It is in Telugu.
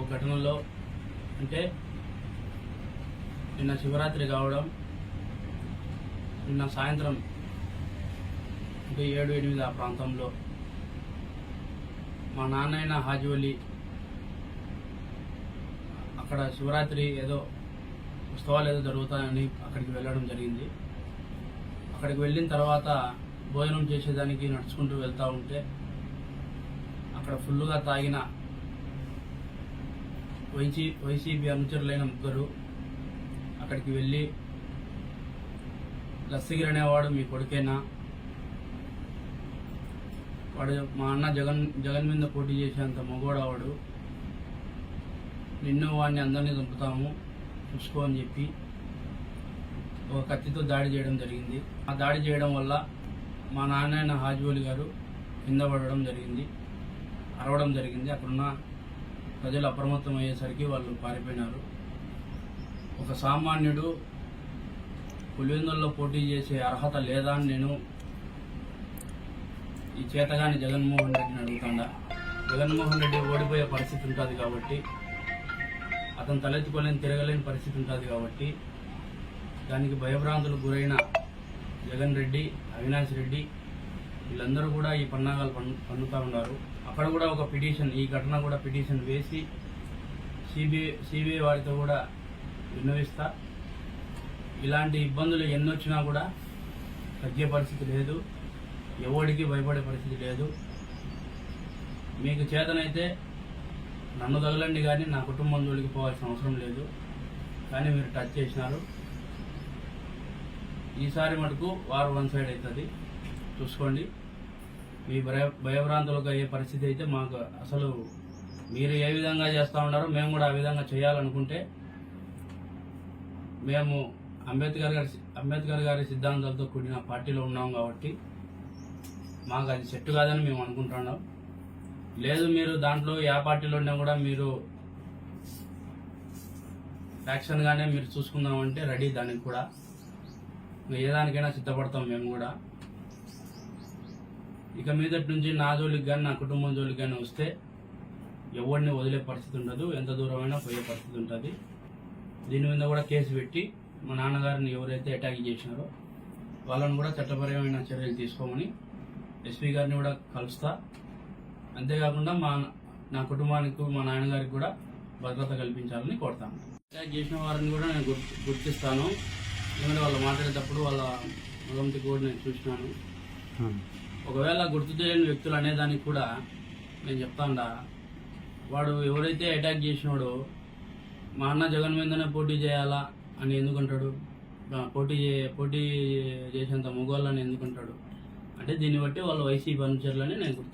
ఒక ఘటనలో అంటే నిన్న శివరాత్రి కావడం నిన్న సాయంత్రం అంటే ఏడు ఎనిమిది ఆ ప్రాంతంలో మా నాన్నైన హాజీవలి అక్కడ శివరాత్రి ఏదో ఉత్సవాలు ఏదో జరుగుతాయని అక్కడికి వెళ్ళడం జరిగింది. అక్కడికి వెళ్ళిన తర్వాత భోజనం చేసేదానికి నడుచుకుంటూ వెళ్తూ ఉంటే అక్కడ ఫుల్గా తాగిన వైసీ వైసీపీ అనుచరులైన ముగ్గురు అక్కడికి వెళ్ళి లస్సిగిరి అనేవాడు మీ కొడుకేనా? వాడు మా అన్న జగన్ జగన్ మీద పోటీ చేసేంత మగోడావాడు నిన్ను వాడిని అందరినీ చంపుతాము చూసుకో అని చెప్పి ఒక కత్తితో దాడి చేయడం జరిగింది. ఆ దాడి చేయడం వల్ల మా నాన్న హాజీవలి గారు కింద పడడం జరిగింది అరవడం జరిగింది. అక్కడున్న ప్రజలు అప్రమత్తం అయ్యేసరికి వాళ్ళు పారిపోయినారు. ఒక సామాన్యుడు పులివెందుల్లో పోటీ చేసే అర్హత లేదా అని నేను ఈ చేతగాని జగన్మోహన్ రెడ్డిని అడుగుతాడా. జగన్మోహన్ రెడ్డి ఓడిపోయే పరిస్థితి ఉంటుంది కాబట్టి అతను తలెత్తుకోలేని తిరగలేని పరిస్థితి ఉంటుంది కాబట్టి దానికి భయభ్రాంతులకు గురైన జగన్ రెడ్డి అవినాష్ రెడ్డి వీళ్ళందరూ కూడా ఈ పన్నాగాలు పన్ను పన్నుతూ ఉన్నారు. అక్కడ కూడా ఒక పిటిషన్ ఈ ఘటన కూడా పిటిషన్ వేసి సిబిఐ సిబిఐ వారితో కూడా విన్నవిస్తా. ఇలాంటి ఇబ్బందులు ఎన్నొచ్చినా కూడా తగ్గే పరిస్థితి లేదు. ఎవడికి భయపడే పరిస్థితి లేదు. మీకు చేతనైతే నన్ను తగలండి కానీ నా కుటుంబం జోలికి పోవాల్సిన అవసరం లేదు. కానీ మీరు టచ్ చేసినారు. ఈసారి మటుకు వారు వన్ సైడ్ అవుతుంది. చూసుకోండి. మీ భయ భయభ్రాంతులకు అయ్యే పరిస్థితి అయితే మాకు అసలు మీరు ఏ విధంగా చేస్తూ ఉన్నారో మేము కూడా ఆ విధంగా చేయాలనుకుంటే మేము అంబేద్కర్ గారి అంబేద్కర్ గారి సిద్ధాంతాలతో కూడిన పార్టీలో ఉన్నాం కాబట్టి మాకు అది సెట్ కాదని మేము అనుకుంటున్నాం. లేదు మీరు దాంట్లో ఏ పార్టీలో ఉన్నా కూడా మీరు ఫ్యాక్షన్గానే మీరు చూసుకుందామంటే రెడీ దానికి కూడా. ఇంకా ఏ దానికైనా సిద్ధపడతాం మేము కూడా. ఇక మీదటి నుంచి నా జోలికి కానీ నా కుటుంబం జోలికి కానీ వస్తే ఎవరిని వదిలే పరిస్థితి ఉండదు. ఎంత దూరమైనా పోయే పరిస్థితి ఉంటుంది. దీని మీద కూడా కేసు పెట్టి మా నాన్నగారిని ఎవరైతే అటాక్ చేసినారో వాళ్ళని కూడా చట్టపరమైన చర్యలు తీసుకోమని ఎస్పీ గారిని కూడా కలుస్తా. అంతేకాకుండా మా నా కుటుంబానికి మా నాన్నగారికి కూడా భద్రత కల్పించాలని కోరుతాను. అటాక్ చేసిన వారిని కూడా నేను గుర్తు గుర్తిస్తాను. ఎందుకంటే వాళ్ళు మాట్లాడేటప్పుడు వాళ్ళ ముఖంకి కూడా నేను చూసినాను. Hmm. ఒకవేళ గుర్తు తెలియని వ్యక్తులు అనేదానికి కూడా నేను చెప్తాండా వాడు ఎవరైతే అటాక్ చేసినాడో మా అన్న జగన్ మీదనే పోటీ చేయాలా అని ఎందుకంటాడు? పోటీ చే- పోటీ చేసేంత మొగోళ్ళని ఎందుకుంటాడు? అంటే దీన్ని బట్టి వాళ్ళు వైసీపీ అనుచరులని నేను గుర్తు